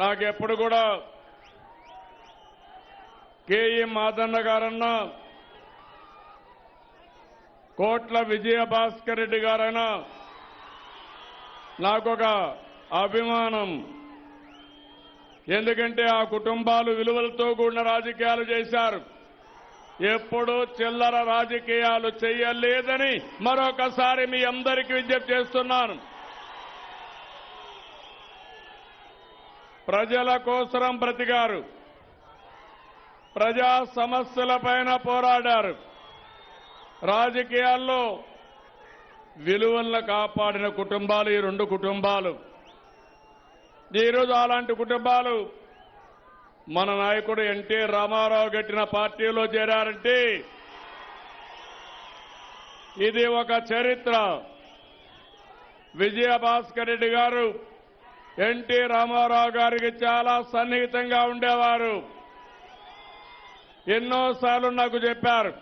నాకెప్పుడు కూడా కేఈ మాదన్న గారన్నా కోట్ల విజయభాస్కర్ రెడ్డి గారైనా నాకొక అభిమానం. ఎందుకంటే ఆ కుటుంబాలు విలువలతో కూడిన రాజకీయాలు చేశారు. ఎప్పుడూ చిల్లర రాజకీయాలు చేయలేదని మరొకసారి మీ అందరికీ విజ్ఞప్తి చేస్తున్నాను. ప్రజల కోసరం బ్రతికారు. ప్రజా సమస్యలపైన పోరాడారు. రాజకీయాల్లో విలువలను కాపాడిన కుటుంబాలు ఈ రెండు కుటుంబాలు. ఈరోజు అలాంటి కుటుంబాలు మన నాయకుడు ఎన్టీ రామారావు గట్టిన పార్టీలో చేరారంటే ఇది ఒక చరిత్ర. విజయభాస్కర్ రెడ్డి గారు ఎన్టీ రామారావు గారికి చాలా సన్నిహితంగా ఉండేవారు. ఎన్నోసార్లు నాకు చెప్పారు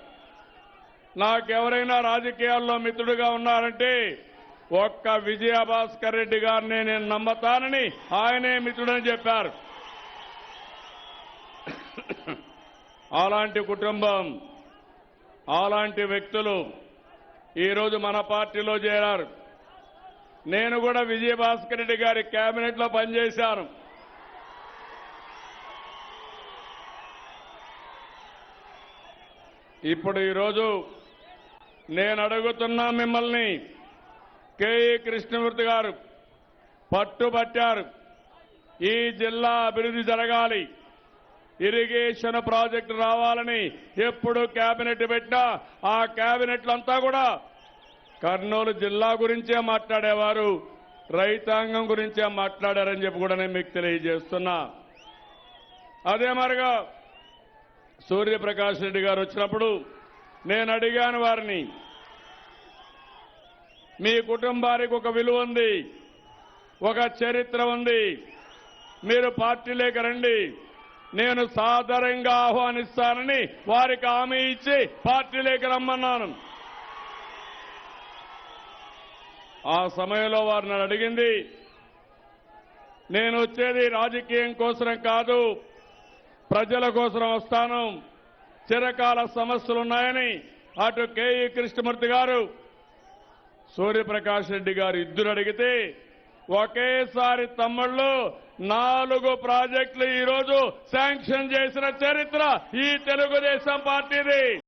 నాకెవరైనా రాజకీయాల్లో మిత్రుడిగా ఉన్నారంటే ఒక్క విజయభాస్కర్ రెడ్డి గారిని నేను నమ్మతానని ఆయనే మిత్రుడని చెప్పారు. అలాంటి కుటుంబం అలాంటి వ్యక్తులు ఈరోజు మన పార్టీలో చేరారు. నేను కూడా విజయభాస్కర్ రెడ్డి గారి కేబినెట్లో పనిచేశాను. ఇప్పుడు ఈరోజు నేను అడుగుతున్నా మిమ్మల్ని కేఈ కృష్ణమూర్తి గారు పట్టుబట్టారు. ఈ జిల్లా అభివృద్ధి జరగాలి. ఇరిగేషన్ ప్రాజెక్టు రావాలని ఎప్పుడు కేబినెట్ పెట్టినా ఆ కేబినెట్లంతా కూడా కర్నూలు జిల్లా గురించే మాట్లాడేవారు రైతాంగం గురించే మాట్లాడారని చెప్పి కూడా నేను మీకు తెలియజేస్తున్నా. అదే మరిగా సూర్యప్రకాష్ రెడ్డి గారు వచ్చినప్పుడు నేను అడిగాను వారిని మీ కుటుంబానికి ఒక విలువ ఉంది ఒక చరిత్ర ఉంది మీరు పార్టీలోకి రండి నేను సాదరంగా ఆహ్వానిస్తానని వారికి హామీ ఇచ్చి పార్టీలోకి రమ్మన్నాను. ఆ సమయంలో వారు నన్ను అడిగింది నేను వచ్చేది రాజకీయం కోసం కాదు ప్రజల కోసం వస్తాను. చిరకాల సమస్యలు ఉన్నాయని అటు కేఈ కృష్ణమూర్తి గారు సూర్యప్రకాష్ రెడ్డి గారు ఇద్దరు అడిగితే ఒకేసారి తమ్ముళ్ళు నాలుగు ప్రాజెక్టులు ఈరోజు శాంక్షన్ చేసిన చరిత్ర ఈ తెలుగుదేశం పార్టీది.